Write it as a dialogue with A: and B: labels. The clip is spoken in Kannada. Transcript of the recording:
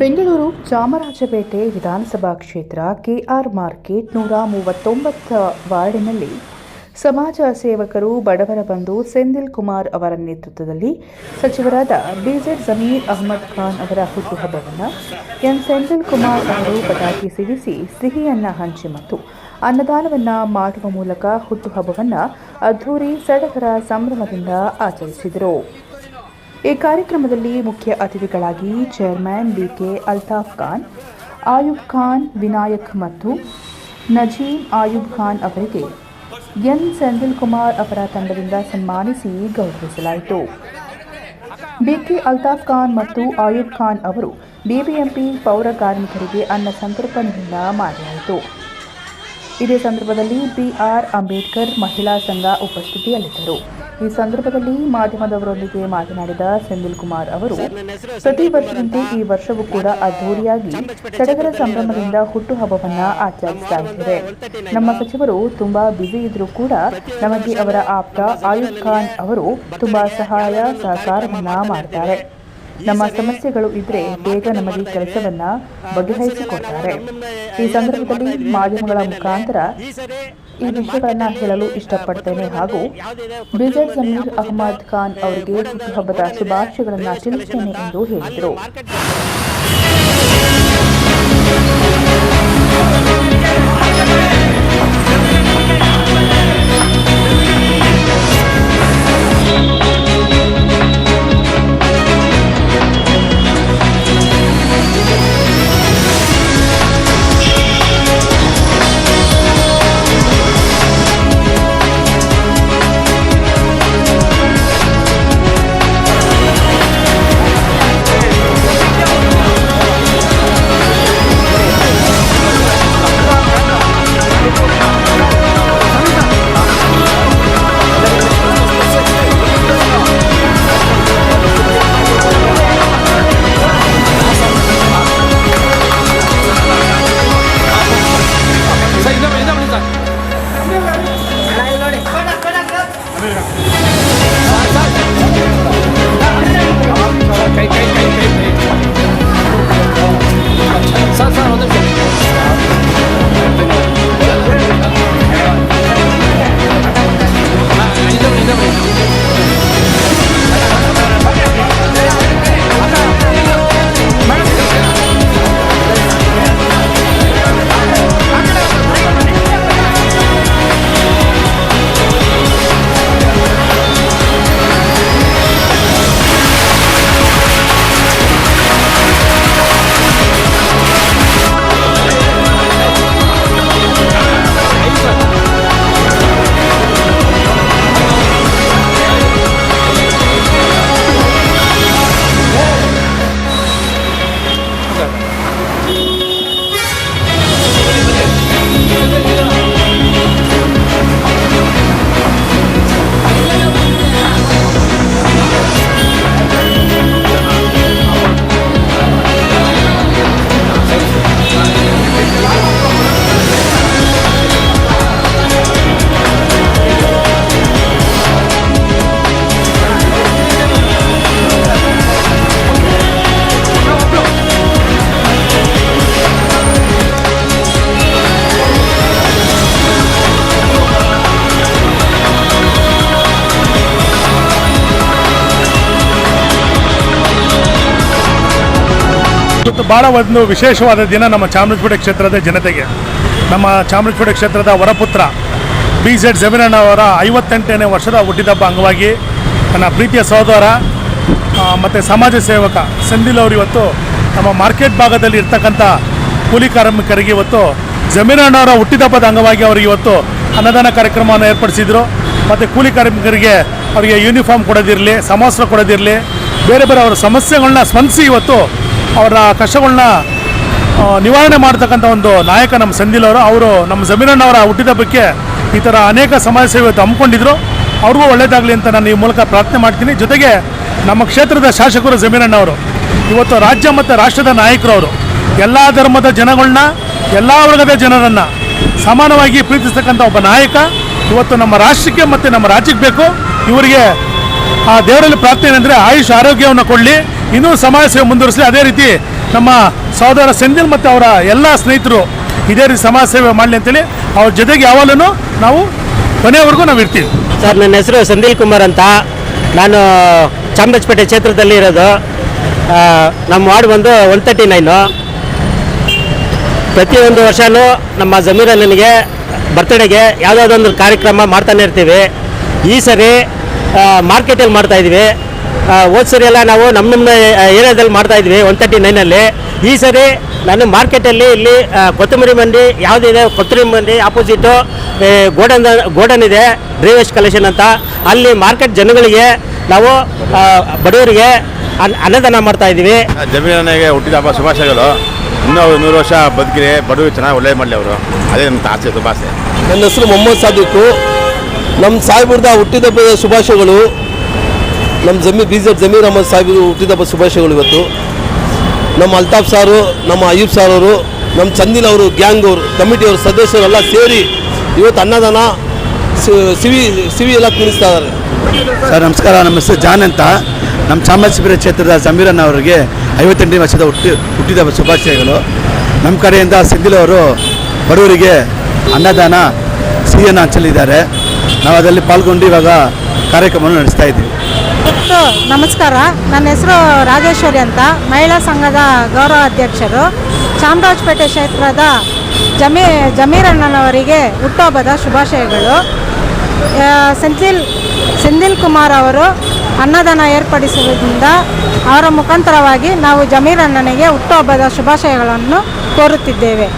A: ಬೆಂಗಳೂರು ಚಾಮರಾಜಪೇಟೆ ವಿಧಾನಸಭಾ ಕ್ಷೇತ್ರ ಕೆಆರ್ ಮಾರ್ಕೆಟ್ ನೂರ ಮೂವತ್ತೊಂಬತ್ತ ವಾರ್ಡಿನಲ್ಲಿ ಸಮಾಜ ಸೇವಕರು, ಬಡವರ ಬಂಧು ಸೆಂದಿಲ್ ಕುಮಾರ್ ಅವರ ನೇತೃತ್ವದಲ್ಲಿ ಸಚಿವರಾದ ಬಿಜೆಡ್ ಜಮೀರ್ ಅಹಮದ್ ಖಾನ್ ಅವರ ಹುಟ್ಟುಹಬ್ಬವನ್ನು ಎನ್ ಸೆಂದಿಲ್ ಕುಮಾರ್ ಅವರು ಪಟಾಕಿ ಸಿಡಿಸಿ ಸಿಹಿಯನ್ನು ಹಂಚಿ ಮತ್ತು ಅನ್ನದಾನವನ್ನು ಮಾಡುವ ಮೂಲಕ ಹುಟ್ಟುಹಬ್ಬವನ್ನು ಅದ್ಧೂರಿ ಸಡಗರ ಸಂಭ್ರಮದಿಂದ ಆಚರಿಸಿದರು. ಈ ಕಾರ್ಯಕ್ರಮದಲ್ಲಿ ಮುಖ್ಯ ಅತಿಥಿಗಳಾಗಿ chairman B K Altaf Khan, Ayub Khan, Vinayak ಮತ್ತು ನಜೀಮ್ ಆಯುಬ್ ಖಾನ್ ಅವರಿಗೆ ಎನ್ ಸೆಂದಿಲ್ ಕುಮಾರ್ ಅವರ ತಂಡದಿಂದ ಸನ್ಮಾನಿಸಿ ಗೌರವಿಸಲಾಯಿತು. ಬಿಕೆ ಅಲ್ತಾಫ್ ಖಾನ್ ಮತ್ತು ಆಯುಬ್ ಖಾನ್ ಅವರು ಬಿಬಿಎಂಪಿ ಪೌರ ಕಾರ್ಮಿಕರಿಗೆ ಅನ್ನ ಸಂತರ್ಪಣೆಯಿಂದ ಮಾಡಲಾಯಿತು ಇದೇ ಸಂದರ್ಭದಲ್ಲಿ ಬಿಆರ್ ಅಂಬೇಡ್ಕರ್ ಮಹಿಳಾ ಸಂಘ ಉಪಸ್ಥಿತಿಯಲ್ಲಿದ್ದರು. ಈ ಸಂದರ್ಭದಲ್ಲಿ ಮಾಧ್ಯಮದವರೊಂದಿಗೆ ಮಾತನಾಡಿದ ಸೆಂದಿಲ್ ಕುಮಾರ್ ಅವರು, ಪ್ರತಿ ವರ್ಷದಂತೆ ಈ ವರ್ಷವೂ ಕೂಡ ಅದ್ದೂರಿಯಾಗಿ ಸಡಗರ ಸಂಭ್ರಮದಿಂದ ಹುಟ್ಟುಹಬ್ಬವನ್ನು ಆಚರಿಸ್ತಾ ನಮ್ಮ ಸಚಿವರು ತುಂಬಾ ಬ್ಯುಸಿ ಇದ್ರೂ ಕೂಡ ನಮಗೆ ಅವರ ಆಪ್ತ ಆಯುಬ್ ಖಾನ್ ಅವರು ತುಂಬಾ ಸಹಾಯ ಸಹಕಾರವನ್ನ ಮಾಡ್ತಾರೆ. ನಮ್ಮ ಸಮಸ್ಯೆಗಳು ಇದ್ರೆ ಬೇಗ ನಮಗೆ ಕೆಲಸವನ್ನ ಬಗೆಹರಿಸಿಕೊಡ್ತಾರೆ. ಈ ಸಂದರ್ಭದಲ್ಲಿ ಮಾಧ್ಯಮಗಳ ಮುಖಾಂತರ ಈ ವಿಷಯಗಳನ್ನ ಹೇಳಲು ಇಷ್ಟಪಡ್ತೇನೆ. ಹಾಗೂ ಬ್ರಿಜರ್ ಜಮೀರ್ ಅಹಮದ್ ಖಾನ್ ಅವರಿಗೆ ಹುಟ್ಟುಹಬ್ಬದ ಶುಭಾಶಯಗಳನ್ನು ತಿಳಿಸುತ್ತೇನೆ ಎಂದು ಹೇಳಿದರು.
B: ಇವತ್ತು ಭಾಳ ಒಂದು ವಿಶೇಷವಾದ ದಿನ ನಮ್ಮ ಚಾಮರಾಜಪೇಟೆ ಕ್ಷೇತ್ರದ ಜನತೆಗೆ. ನಮ್ಮ ಚಾಮರಾಜಪೇಟೆ ಕ್ಷೇತ್ರದ ವರಪುತ್ರ ಬಿ ಜೆಡ್ ಜಮೀರಣ್ಣ ಅವರ ಐವತ್ತೆಂಟನೇ ವರ್ಷದ ಹುಟ್ಟಿದಬ್ಬ ಅಂಗವಾಗಿ ನನ್ನ ಪ್ರೀತಿಯ ಸಹೋದರ ಮತ್ತು ಸಮಾಜ ಸೇವಕ ಸಂದಿಲ್ ಅವರು ಇವತ್ತು ನಮ್ಮ ಮಾರ್ಕೆಟ್ ಭಾಗದಲ್ಲಿ ಇರ್ತಕ್ಕಂಥ ಕೂಲಿ ಕಾರ್ಮಿಕರಿಗೆ ಇವತ್ತು ಜಮೀರಣ್ಣ ಅವರ ಹುಟ್ಟಿದಬ್ಬದ ಅಂಗವಾಗಿ ಅವರಿಗೆ ಇವತ್ತು ಅನ್ನದಾನ ಕಾರ್ಯಕ್ರಮವನ್ನು ಏರ್ಪಡಿಸಿದರು. ಮತ್ತು ಕೂಲಿ ಕಾರ್ಮಿಕರಿಗೆ ಅವರಿಗೆ ಯೂನಿಫಾರ್ಮ್ ಕೊಡೋದಿರಲಿ, ಸಮವಸ್ತ್ರ ಕೊಡೋದಿರಲಿ, ಬೇರೆ ಬೇರೆ ಅವರ ಸಮಸ್ಯೆಗಳನ್ನ ಸ್ಪಂದಿಸಿ ಇವತ್ತು ಅವರ ಕಷ್ಟಗಳನ್ನ ನಿವಾರಣೆ ಮಾಡ್ತಕ್ಕಂಥ ಒಂದು ನಾಯಕ ನಮ್ಮ ಸಂದಿಲ್ ಅವರು. ಅವರು ನಮ್ಮ ಹುಟ್ಟಿದ ಬಗ್ಗೆ ಈ ಥರ ಅನೇಕ ಸಮಾಜ ಸೇವೆ ಇವತ್ತು ಹಮ್ಮಿಕೊಂಡಿದ್ರು. ಅವ್ರಿಗೂ ಒಳ್ಳೆಯದಾಗಲಿ ಅಂತ ನಾನು ಈ ಮೂಲಕ ಪ್ರಾರ್ಥನೆ ಮಾಡ್ತೀನಿ. ಜೊತೆಗೆ ನಮ್ಮ ಕ್ಷೇತ್ರದ ಶಾಸಕರು ಜಮೀನಣ್ಣವರು ಇವತ್ತು ರಾಜ್ಯ ಮತ್ತು ರಾಷ್ಟ್ರದ ನಾಯಕರು ಅವರು ಎಲ್ಲ ಧರ್ಮದ ಜನಗಳನ್ನ, ಎಲ್ಲ ವರ್ಗದ ಜನರನ್ನು ಸಮಾನವಾಗಿ ಪ್ರೀತಿಸ್ತಕ್ಕಂಥ ಒಬ್ಬ ನಾಯಕ. ಇವತ್ತು ನಮ್ಮ ರಾಷ್ಟ್ರಕ್ಕೆ ಮತ್ತು ನಮ್ಮ ರಾಜ್ಯಕ್ಕೆ ಬೇಕು. ಇವರಿಗೆ ಆ ದೇವರಲ್ಲಿ ಪ್ರಾರ್ಥನೆ ಏನಂದರೆ ಆಯುಷ್ ಆರೋಗ್ಯವನ್ನು ಕೊಡಲಿ. ಇನ್ನೂ ಸಮಾಜ ಸೇವೆ ಮುಂದುವರಿಸಲಿ. ಅದೇ ರೀತಿ ನಮ್ಮ ಸಹೋದರ ಸೆಂದಿಲ್ ಮತ್ತು ಅವರ ಎಲ್ಲ ಸ್ನೇಹಿತರು ಇದೇ ರೀತಿ ಸಮಾಜ ಸೇವೆ ಮಾಡಲಿ ಅಂತೇಳಿ ಅವ್ರ ಜೊತೆಗೆ ಯಾವಾಗಲೂ ನಾವು ಕೊನೆಯವರೆಗೂ ನಾವು ಇರ್ತೀವಿ.
C: ಸರ್, ನನ್ನ ಹೆಸರು ಸಂದಿಲ್ ಕುಮಾರ್ ಅಂತ. ನಾನು ಚಾಮರಾಜಪೇಟೆ ಕ್ಷೇತ್ರದಲ್ಲಿ ಇರೋದು. ನಮ್ಮ ವಾರ್ಡ್ ಬಂದು ಒನ್ ತರ್ಟಿ ನೈನು ಪ್ರತಿಯೊಂದು ವರ್ಷವೂ ನಮ್ಮ ಜಮೀರಣ್ಣನಿಗೆ ಬರ್ತಡೆಗೆ ಯಾವುದಾದೊಂದು ಕಾರ್ಯಕ್ರಮ ಮಾಡ್ತಾನೆ ಇರ್ತೀವಿ. ಈ ಸರಿ ಮಾರ್ಕೆಟಲ್ಲಿ ಮಾಡ್ತಾ ಇದ್ವಿ ಹೋದ ಸರಿ ಎಲ್ಲ ನಾವು ನಮ್ಮ ನಮ್ಮ ಏರಿಯಾದಲ್ಲಿ ಮಾಡ್ತಾ ಇದ್ವಿ ಒನ್ ತರ್ಟಿ ನೈನಲ್ಲಿ ಈ ಸರಿ ನಾನು ಮಾರ್ಕೆಟಲ್ಲಿ ಇಲ್ಲಿ ಕೊತ್ತಂಬರಿ ಮಂಡಿ ಯಾವುದಿದೆ ಕೊತ್ತಂಬರಿ ಮಂಡಿ ಆಪೋಸಿಟು ಗೋಡನ್ ಗೋಡನ್ ಇದೆ ಡ್ರೈವೇಜ್ ಕಲೆಕ್ಷನ್ ಅಂತ. ಅಲ್ಲಿ ಮಾರ್ಕೆಟ್ ಜನಗಳಿಗೆ ನಾವು ಬಡವರಿಗೆ ಅನ್- ಅನ್ನದಾನ ಮಾಡ್ತಾ ಇದ್ದೀವಿ.
D: ಜಮೀನಿಗೆ ಹುಟ್ಟಿದ ಹಬ್ಬ ಶುಭಾಶಯಗಳು. ಇನ್ನೂ ಅವ್ರು ನೂರು ವರ್ಷ ಬದುಕಿರಿ ಬಡವರು ಚೆನ್ನಾಗಿ ಒಳ್ಳೆ ಮಾಡಲಿ ಅವರು. ಅದೇ ನಮ್ಮ ಆಸೆ ಸುಭಾಷೆ ಆಸೆ
E: ನನ್ನ ಹೆಸರು ಮೊಹಮ್ಮದ್ ನಮ್ಮ ಸಾಹೇಬ್ರದ ಹುಟ್ಟಿದ ಶುಭಾಶಯಗಳು. ನಮ್ಮ ಜಮೀ, ಬಿ ಜೆಡ್ ಜಮೀರ್ ಅಹಮದ್ ಹುಟ್ಟಿದ ಹುಟ್ಟಿದಬ್ಬ ಶುಭಾಶಯಗಳು ಇವತ್ತು. ನಮ್ಮ ಅಲ್ತಾಫ್ ಸಾರು, ನಮ್ಮ ಅಯ್ಯೂಬ್ ಸಾರ್ ಅವರು ನಮ್ಮ ಚಂದಿಲ್ ಅವರು, ಗ್ಯಾಂಗ್ ಅವರು ಕಮಿಟಿಯವರು ಸದಸ್ಯರೆಲ್ಲ ಸೇರಿ ಇವತ್ತು ಅನ್ನದಾನ ಸಿವಿ ಸಿವಿ ಎಲ್ಲ ತಿಳಿಸ್ತಾ ಇದ್ದಾರೆ.
F: ಸರ್, ನಮಸ್ಕಾರ. ನಮ್ಮ ಹೆಸರು ಜಾನ್ ಅಂತ. ನಮ್ಮ ಚಾಮರಾಜಪುರ ಕ್ಷೇತ್ರದ ಸಮೀರನ್ ಅವರಿಗೆ ಐವತ್ತೆಂಟನೇ ವರ್ಷದ ಹುಟ್ಟಿ, ಹುಟ್ಟಿದ ಶುಭಾಶಯಗಳು. ನಮ್ಮ ಕಡೆಯಿಂದ ಸಿಂಧಿಲ್ ಅವರು ಬಡವರಿಗೆ ಅನ್ನದಾನ ಸಿಹಿಯನ್ನು ಹಂಚಲಿದ್ದಾರೆ. ನಾವು ಅದರಲ್ಲಿ ಪಾಲ್ಗೊಂಡು ಇವಾಗ ಕಾರ್ಯಕ್ರಮವನ್ನು ನಡೆಸ್ತಾ ಇದ್ದೀವಿ.
G: ಇವತ್ತು ನಮಸ್ಕಾರ. ನನ್ನ ಹೆಸರು ರಾಜೇಶ್ವರಿ ಅಂತ. ಮಹಿಳಾ ಸಂಘದ ಗೌರವ ಅಧ್ಯಕ್ಷರು. ಚಾಮರಾಜಪೇಟೆ ಕ್ಷೇತ್ರದ ಜಮೀ, ಜಮೀರಣ್ಣನವರಿಗೆ ಹುಟ್ಟುಹಬ್ಬದ ಶುಭಾಶಯಗಳು. ಸೆಂಥಿಲ್ ಸೆಂಥಿಲ್ ಕುಮಾರ್ ಅವರು ಅನ್ನದಾನ ಏರ್ಪಡಿಸುವುದರಿಂದ ಅವರ ಮುಖಾಂತರವಾಗಿ ನಾವು ಜಮೀರಣ್ಣನಿಗೆ ಹುಟ್ಟುಹಬ್ಬದ ಶುಭಾಶಯಗಳನ್ನು ಕೋರುತ್ತಿದ್ದೇವೆ.